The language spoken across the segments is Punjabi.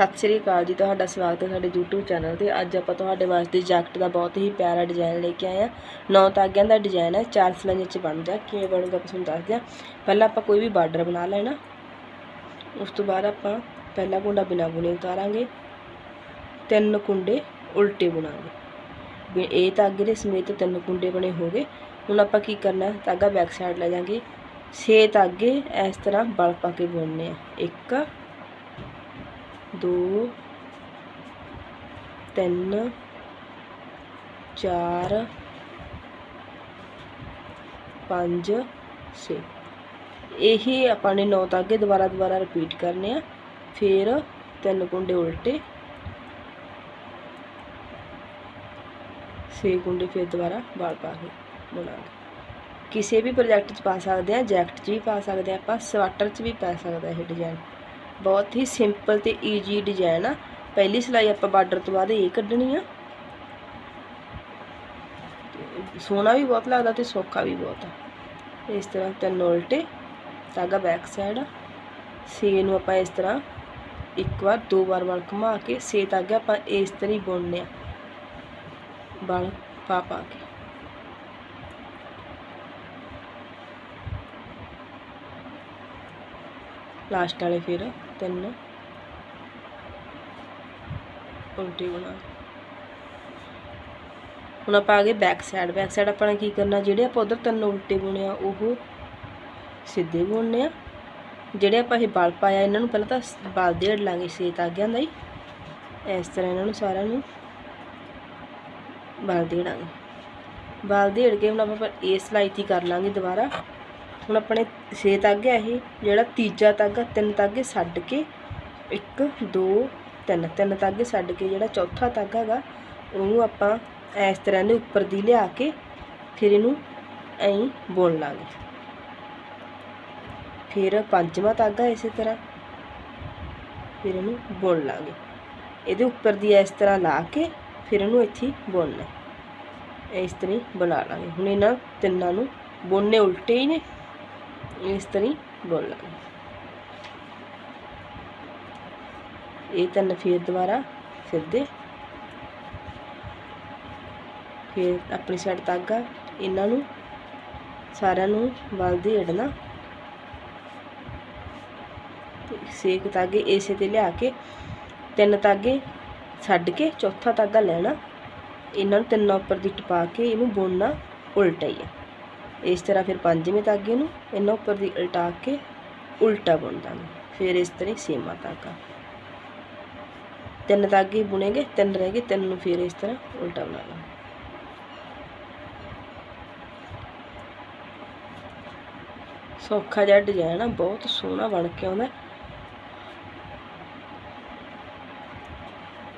ਸਤਿ ਸ੍ਰੀ ਅਕਾਲ ਜੀ, ਤੁਹਾਡਾ ਸਵਾਗਤ ਹੈ ਸਾਡੇ YouTube ਚੈਨਲ ਤੇ। ਅੱਜ ਆਪਾਂ ਤੁਹਾਡੇ ਵਾਸਤੇ ਜੈਕਟ ਦਾ ਬਹੁਤ ਹੀ ਪਿਆਰਾ ਡਿਜ਼ਾਈਨ ਲੈ ਕੇ ਆਏ ਆ ਨੌ ਤਾਗਿਆਂ ਦਾ ਡਿਜ਼ਾਈਨ ਹੈ, ਚਾਰ ਸਲਾਈਆਂ ਚ ਬਣਦਾ ਕਿਵੇਂ ਬਣੂਗਾ ਆਪਾਂ ਤੁਹਾਨੂੰ ਦੱਸਦੇ ਆ ਪਹਿਲਾਂ ਆਪਾਂ ਕੋਈ ਵੀ ਬਾਰਡਰ ਬਣਾ ਲੈਣਾ। ਉਸ ਤੋਂ ਬਾਅਦ ਆਪਾਂ ਪਹਿਲਾ ਕੁੰਡਾ ਬਿਨਾ ਬੁਣੇ ਉਤਾਰਾਂਗੇ। ਤਿੰਨ ਕੁੰਡੇ ਉਲਟੇ ਬੁਣਾਂਗੇ। ਵੀ ਇਹ ਤਾਗੇ ਦੇ ਸਮੇਤ ਤਿੰਨ ਕੁੰਡੇ ਬਣੇ ਹੋ ਗਏ ਹੁਣ ਆਪਾਂ ਕੀ ਕਰਨਾ ਹੈ? ਤਾਗਾ ਬੈਕ ਸਾਈਡ ਲੈ ਜਾਾਂਗੇ। ਛੇ ਤਾਗੇ ਇਸ ਤਰ੍ਹਾਂ ਬਲ ਪਾ ਕੇ ਬੁਣਨੇ ਆ। ਇੱਕ ਦੋ, ਤਿੰਨ, ਚਾਰ, ਪੰਜ, ਛੇ। ਇਹੀ ਆਪਾਂ ਨੇ ਨੌ ਤਾਗੇ ਦੁਬਾਰਾ ਦੁਬਾਰਾ ਰਿਪੀਟ ਕਰਨੇ ਆ। ਫਿਰ ਤਿੰਨ ਕੁੰਡੇ ਉਲਟੇ। ਛੇ ਕੁੰਡੇ ਫਿਰ ਦੁਬਾਰਾ ਬਾਲ ਪਾ ਕੇ ਬਣਾਉਂਗੇ ਕਿਸੇ ਵੀ ਪ੍ਰੋਜੈਕਟ 'ਚ ਪਾ ਸਕਦੇ ਆ ਜੈਕਟ 'ਚ ਵੀ ਪਾ ਸਕਦੇ ਆ, ਆਪਾਂ ਸਵਾਟਰ 'ਚ ਵੀ ਪਾ ਸਕਦਾ ਇਹ ਡਿਜ਼ਾਈਨ ਬਹੁਤ ਹੀ ਸਿੰਪਲ ਤੇ ਈਜੀ ਡਿਜ਼ਾਈਨ ਆ। ਪਹਿਲੀ ਸਿਲਾਈ ਆਪਾਂ ਬਾਰਡਰ ਤੋਂ ਬਾਅਦ ਇਹ ਕੱਢਣੀ ਆ। ਸੋਹਣਾ ਵੀ ਬਹੁਤ ਲੱਗਦਾ ਤੇ ਸੌਖਾ ਵੀ ਬਹੁਤ ਆ। ਇਸ ਤਰ੍ਹਾਂ ਤਿੰਨ ਉਲਟੇ, ਧਾਗਾ ਬੈਕ ਸਾਈਡ ਸੇ ਨੂੰ ਆਪਾਂ ਇਸ ਤਰ੍ਹਾਂ ਇੱਕ ਵਾਰ, ਦੋ ਵਾਰ ਵਾਲ ਘੁਮਾ ਕੇ ਸੇ ਧਾਗੇ ਆਪਾਂ ਇਸ ਤਰ੍ਹਾਂ ਹੀ ਬੁਣਨੇ ਆ। ਵਾਲ ਪਾ ਪਾ ਕੇ। ਲਾਸਟ ਵਾਲੇ ਫਿਰ ਤਿੰਨ। ਉਲਟੀ ਬਣਾ। ਹੁਣ ਆਪਾਂ ਆ ਗਏ ਬੈਕ ਸਾਈਡ ਬੈਕ ਸਾਈਡ ਆਪਾਂ ਨੇ ਕੀ ਕਰਨਾ, ਜਿਹੜੇ ਆਪਾਂ ਉਧਰ ਤਿੰਨ ਉਲਟੇ ਬੁਣੇ ਆ, ਉਹ ਸਿੱਧੇ ਬੁਣਨੇ ਆ। ਜਿਹੜੇ ਆਪਾਂ ਇਹ ਬਲ ਪਾਇਆ, ਇਹਨਾਂ ਨੂੰ ਪਹਿਲਾਂ ਤਾਂ ਬਲ ਦੇੜ ਲਾਂਗੇ, ਛੇ ਤਾਗਿਆਂ ਦਾ ਹੀ ਇਸ ਤਰ੍ਹਾਂ ਇਹਨਾਂ ਨੂੰ ਸਾਰਿਆਂ ਨੂੰ ਬਲ ਦੇੜਾਂਗੇ ਬਲ ਦੇੜ ਕੇ ਹੁਣ ਆਪਾਂ ਇਹ ਸਲਾਈ ਤੀ ਕਰ ਲਾਂਗੇ ਦੁਬਾਰਾ। ਹੁਣ ਆਪਣੇ ਛੇ ਤਾਗੇ ਇਹ, ਜਿਹੜਾ ਤੀਜਾ ਤਾਗਾ ਤਿੰਨ ਤਾਗੇ ਛੱਡ ਕੇ 1 2 3 ਤਿੰਨ ਤਾਗੇ ਛੱਡ ਕੇ ਜਿਹੜਾ ਚੌਥਾ ਤਾਗਾ ਹੈਗਾ, ਉਹਨੂੰ ਆਪਾਂ ਇਸ ਤਰ੍ਹਾਂ ਦੇ ਉੱਪਰ ਦੀ ਲਿਆ ਕੇ ਫਿਰ ਇਹਨੂੰ ਐਂ ਬੁਣ ਲਾਂਗੇ। ਫਿਰ ਪੰਜਵਾਂ ਤਾਗਾ ਇਸੇ ਤਰ੍ਹਾਂ, ਫਿਰ ਇਹਨੂੰ ਬੁਣ ਲਾਂਗੇ। ਇਹਦੇ ਉੱਪਰ ਦੀ ਇਸ ਤਰ੍ਹਾਂ ਲਾ ਕੇ ਫਿਰ ਇਹਨੂੰ ਇੱਥੇ ਬੁਣਨਾ ਇਸ ਤਰ੍ਹਾਂ ਹੀ ਬਣਾ ਲਾਂਗੇ। ਹੁਣ ਇਹਨਾਂ ਤਿੰਨਾਂ ਨੂੰ ਬੁਣਨੇ ਉਲਟੇ ਹੀ ਨੇ। ਇਸ ਤਰ੍ਹਾਂ ਬੁਣ ਲਾਂਗੇ ਇਹ ਤਿੰਨ ਫਿਰ ਦੁਬਾਰਾ ਸਿੱਧੇ। ਫਿਰ ਆਪਣੀ ਸਾਈਡ ਧਾਗਾ, ਇਹਨਾਂ ਨੂੰ, ਸਾਰਿਆਂ ਨੂੰ ਵੱਲ ਦੇੜਨਾ ਸੇਕ ਤਾਗੇ ਇਸੇ ਤੇ ਲਿਆ ਕੇ, ਤਿੰਨ ਤਾਗੇ ਛੱਡ ਕੇ ਚੌਥਾ ਧਾਗਾ ਲੈਣਾ। ਇਹਨਾਂ ਨੂੰ ਤਿੰਨਾਂ ਉੱਪਰ ਦੀ ਟਪਾ ਕੇ ਇਹਨੂੰ ਬੁਣਨਾ ਉਲਟਾ ਹੀ ਆ। ਇਸ ਤਰ੍ਹਾਂ ਫਿਰ ਪੰਜਵੇਂ ਤਾਗੇ ਨੂੰ, ਇਹਨਾਂ ਉੱਪਰ ਦੀ ਉਲਟਾ ਕੇ ਉਲਟਾ ਬੁਣ ਦਾਂਗੇ ਫਿਰ ਇਸ ਤਰ੍ਹਾਂ ਸੇਮਾ ਤਾਗਾ ਤਿੰਨ ਤਾਗੇ ਬੁਣੇਗੇ, ਤਿੰਨ ਰਹਿ ਗਏ, ਤਿੰਨ ਨੂੰ ਫਿਰ ਇਸ ਤਰ੍ਹਾਂ ਉਲਟਾ ਬਣਾ ਲਾਂਗੇ ਸੌਖਾ ਜਿਹਾ ਡਿਜ਼ਾਈਨ ਆ, ਬਹੁਤ ਸੋਹਣਾ ਬਣ ਕੇ ਆਉਂਦਾ।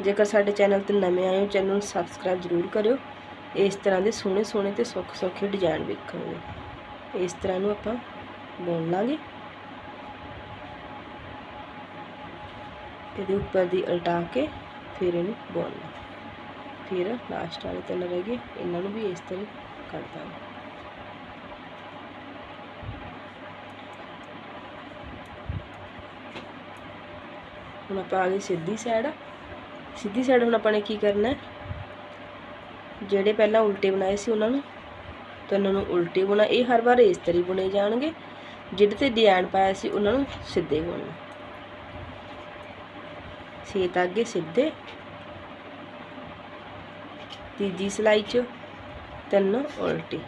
ਜੇਕਰ ਸਾਡੇ ਚੈਨਲ ਤੇ ਨਵੇਂ ਆਏ ਹੋ ਚੈਨਲ ਨੂੰ ਸਬਸਕ੍ਰਾਈਬ ਜ਼ਰੂਰ ਕਰਿਓ। ਇਸ ਤਰ੍ਹਾਂ ਦੇ ਸੋਹਣੇ ਸੋਹਣੇ ਤੇ ਸੌਖੇ ਸੌਖੇ ਡਿਜ਼ਾਈਨ ਵੇਖਣਗੇ ਇਸ ਤਰ੍ਹਾਂ ਨੂੰ ਆਪਾਂ ਬੁਣ ਲਾਂਗੇ। ਇਹਦੇ ਉੱਪਰ ਦੀ ਉਲਟਾ ਕੇ ਫਿਰ ਇਹਨੂੰ ਬੁਣਨਾ ਫਿਰ ਲਾਸਟ ਵਾਲੇ ਤਿੰਨ ਰਹਿ ਗਏ। ਇਹਨਾਂ ਨੂੰ ਵੀ ਇਸ ਤਰ੍ਹਾਂ ਕੱਢ ਦਾਂਗੇ। ਹੁਣ ਆਪਾਂ ਆ ਗਏ ਸਿੱਧੀ ਸਾਈਡ ਸਿੱਧੀ ਸਾਈਡ ਹੁਣ ਆਪਾਂ ਨੇ ਕੀ ਕਰਨਾ ਹੈ? ਜਿਹੜੇ ਪਹਿਲਾਂ ਉਲਟੇ ਬਣਾਏ ਸੀ ਉਹਨਾਂ ਨੂੰ, ਤਾਂ ਉਹਨਾਂ ਨੂੰ ਉਲਟੇ ਬੁਣਾ, ਇਹ ਹਰ ਵਾਰ ਇਸ ਤਰ੍ਹਾਂ ਬੁਣੇ ਜਾਣਗੇ, ਜਿਹੜੇ ਤੇ ਡਿਜ਼ਾਈਨ ਪਾਇਆ ਸੀ ਉਹਨਾਂ ਨੂੰ ਸਿੱਧੇ ਬੁਣਨਾ ਛੇ ਤਾਗੇ ਸਿੱਧੇ। ਤੀਜੀ ਸਲਾਈ 'ਚ ਤਿੰਨ ਉਲਟੀ।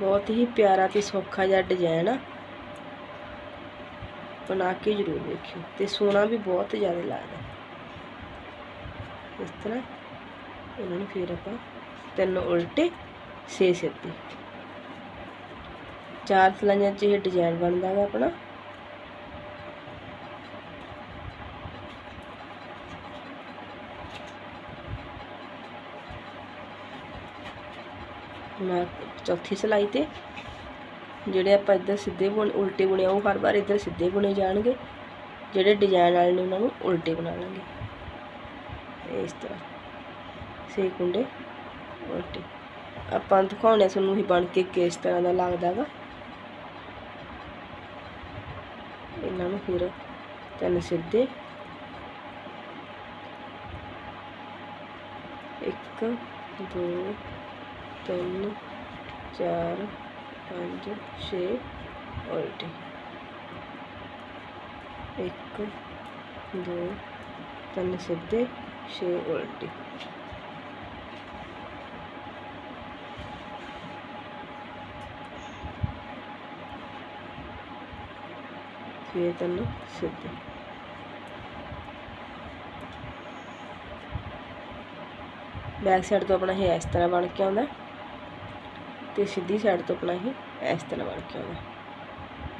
ਬਹੁਤ ਹੀ ਪਿਆਰਾ ਤੇ ਸੌਖਾ ਜਿਹਾ ਡਿਜ਼ਾਈਨ ਆ। ਬਣਾ ਕੇ ਜ਼ਰੂਰ ਵੇਖਿਓ, ਤੇ ਸੋਨਾ ਵੀ ਬਹੁਤ ਜ਼ਿਆਦਾ ਲੱਗਦਾ। ਇਸ ਤਰ੍ਹਾਂ ਇਹਨਾਂ ਨੂੰ ਫਿਰ ਆਪਾਂ ਤਿੰਨ ਉਲਟੇ ਛੇ ਸਿੱਧੇ। ਚਾਰ ਸਲਾਈਆਂ 'ਚ ਇਹ ਡਿਜ਼ਾਈਨ ਬਣਦਾ ਹੈ ਆਪਣਾ। ਮੈਂ ਚੌਥੀ ਸਲਾਈ ਤੇ ਜਿਹੜੇ ਆਪਾਂ ਇੱਧਰ ਸਿੱਧੇ ਬੁਣ, ਉਲਟੇ ਬੁਣੇ ਉਹ ਹਰ ਵਾਰ ਇੱਧਰ ਸਿੱਧੇ ਬੁਣੇ ਜਾਣਗੇ। ਜਿਹੜੇ ਡਿਜ਼ਾਈਨ ਵਾਲੇ ਨੇ ਉਹਨਾਂ ਨੂੰ ਉਲਟੇ ਬਣਾ ਲਾਂਗੇ। ਇਸ ਤਰ੍ਹਾਂ। ਛੇ ਕੁੰਡੇ। ਉਲਟੇ ਆਪਾਂ ਦਿਖਾਉਣੇ ਤੁਹਾਨੂੰ ਹੀ ਬਣ ਕੇ ਕਿਸ ਤਰ੍ਹਾਂ ਦਾ ਲੱਗਦਾ ਵਾ ਇਹਨਾਂ ਨੂੰ ਫਿਰ ਤਿੰਨ ਸਿੱਧੇ। ਇੱਕ, ਦੋ, ਤਿੰਨ, ਚਾਰ, ਪੰਜ, ਛੇ, ਉਲਟੀ। ਇੱਕ, ਦੋ, ਤਿੰਨ ਸਿੱਧੇ। ਛੇ ਉਲਟੀ ਛੇ ਤਿੰਨ ਸਿੱਧੇ ਬੈਕ ਸਾਈਡ ਤੋਂ ਆਪਣਾ ਇਹ ਇਸ ਤਰ੍ਹਾਂ ਬਣ ਕੇ ਆਉਂਦਾ ਤੇ ਸਿੱਧੀ ਸਾਈਡ ਤੋਂ ਆਪਣਾ ਇਹ ਇਸ ਤਰ੍ਹਾਂ ਬਣ ਕੇ ਆਉਂਦਾ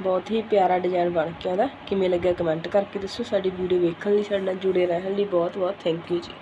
ਬਹੁਤ ਹੀ ਪਿਆਰਾ ਡਿਜ਼ਾਈਨ ਬਣ ਕੇ ਆਉਂਦਾ ਕਿਵੇਂ ਲੱਗਿਆ ਕਮੈਂਟ ਕਰਕੇ ਦੱਸੋ। ਸਾਡੀ ਵੀਡੀਓ ਵੇਖਣ ਲਈ, ਸਾਡੇ ਨਾਲ ਜੁੜੇ ਰਹਿਣ ਲਈ ਬਹੁਤ ਬਹੁਤ ਥੈਂਕ ਯੂ ਜੀ।